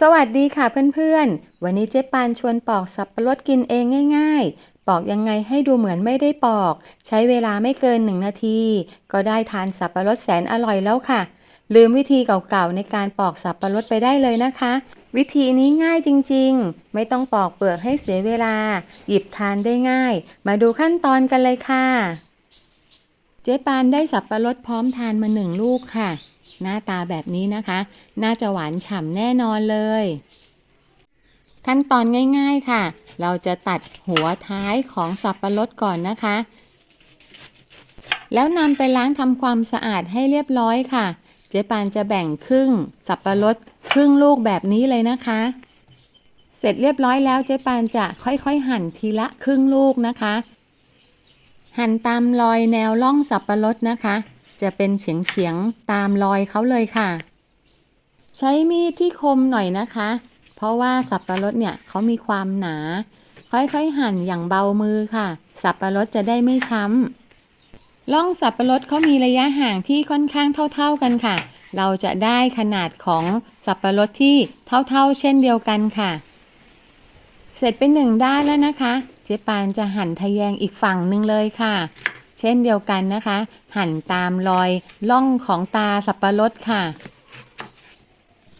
สวัสดีค่ะเพื่อนๆ วันนี้เจ๊ปานชวนปอกสับปะรดกินเองง่าย ๆ ปอกยังไงให้ดูเหมือนไม่ได้ปอก ใช้เวลาไม่เกินหนึ่งนาที ก็ได้ทานสับปะรดแสนอร่อยแล้วค่ะ ลืมวิธีเก่าๆในการปอกสับปะรดไปได้เลยนะคะ วิธีนี้ง่ายจริงๆ ไม่ต้องปอกเปลือกให้เสียเวลา หยิบทานได้ง่าย มาดูขั้นตอนกันเลยค่ะ เจ๊ปานได้สับปะรดพร้อมทานมาหนึ่งลูกค่ะ หน้าตาแบบนี้นะคะ น่าจะหวานฉ่ำแน่นอนเลย ขั้นตอนง่ายๆค่ะ เราจะตัดหัวท้ายของสับปะรดก่อนนะคะ แล้วนำไปล้างทำความสะอาดให้เรียบร้อยค่ะ เจ๊ปานจะแบ่งครึ่ง สับปะรดครึ่งลูกแบบนี้เลยนะคะ เสร็จเรียบร้อยแล้วเจ๊ปานจะค่อยๆ หั่นทีละครึ่งลูกนะคะ หั่นตามรอยแนวร่องสับปะรดนะคะ จะเป็นเฉียงๆตามรอยเขาเลยค่ะ ใช้มีดที่คมหน่อยนะคะ เพราะว่าสับปะรดเนี่ยเขามีความหนา ค่อยๆหั่นอย่างเบามือค่ะ สับปะรดจะได้ไม่ช้ำร่องสับปะรดเขามีระยะห่างที่ค่อนข้างเท่า ๆกันค่ะ เราจะได้ขนาดของสับปะรดที่เท่าๆ เช่นเดียวกันค่ะ เสร็จเป็นหนึ่งด้านแล้วนะคะ เจ๊ปานจะหั่นทะแยงอีกฝั่งหนึ่งเลยค่ะ เช่นเดียวกันนะคะ หั่นตามรอยล่องของตาสับปะรดค่ะ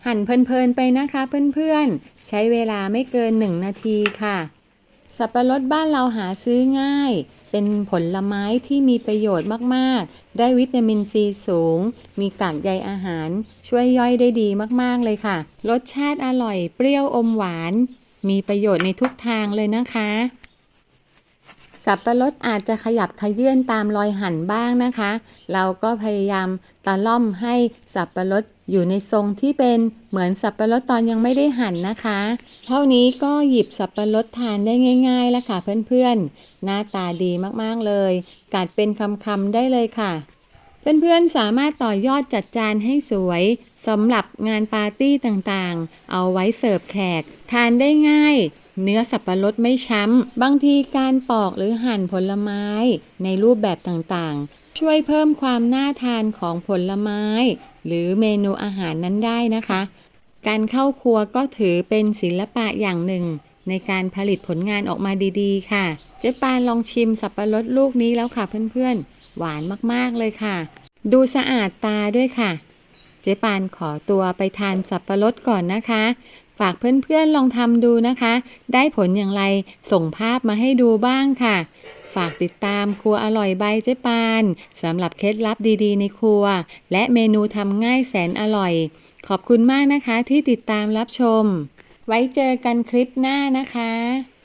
หั่นเพลินๆไปนะคะเพื่อนๆ ใช้เวลาไม่เกิน 1 นาทีค่ะ สับปะรดบ้านเราหาซื้อง่าย เป็นผลไม้ที่มีประโยชน์มากๆ ได้วิตามินซีสูง มีกากใยอาหาร ช่วยย่อยได้ดีมากๆเลยค่ะ รสชาติอร่อยเปรี้ยวอมหวาน มีประโยชน์ในทุกทางเลยนะคะ สับปะรดอาจจะขยับขยื่นตามรอยหั่นบ้างนะคะ เราก็พยายามตะล่อมให้สับปะรดอยู่ในทรงที่เป็นเหมือนสับปะรดตอนยังไม่ได้หั่นนะคะ เท่านี้ก็หยิบสับปะรดทานได้ง่าย ๆ แล้วค่ะเพื่อนๆ หน้าตาดีมากๆเลย กัดเป็นคำๆได้เลยค่ะ เพื่อนๆสามารถต่อยอดจัดจานให้สวยสำหรับงานปาร์ตี้ต่างๆ เอาไว้เสิร์ฟแขก ทานได้ง่าย เนื้อสับปะรดไม่ช้ำ บางทีการปอกหรือหั่นผลไม้ ในรูปแบบต่างๆ ช่วยเพิ่มความน่าทานของผลไม้ หรือเมนูอาหารนั้นได้นะคะ การเข้าครัวก็ถือเป็นศิลปะอย่างหนึ่ง ในการผลิตผลงานออกมาดีๆ ค่ะ เจ๊ปานลองชิมสับปะรดลูกนี้แล้วค่ะเพื่อนๆ หวานมากๆเลยค่ะ ดูสะอาดตาด้วยค่ะ เจ๊ปานขอตัวไปทานสับปะรดก่อนนะคะ ฝากเพื่อนๆลองทำดูนะคะ ได้ผลอย่างไรส่งภาพมาให้ดูบ้างค่ะ ฝากติดตามครัวอร่อยใบเจ๊ปานสำหรับเคล็ดลับดีๆ ในครัว และเมนูทำง่ายแสนอร่อย ขอบคุณมากนะคะที่ติดตามรับชม ไว้เจอกันคลิปหน้านะคะ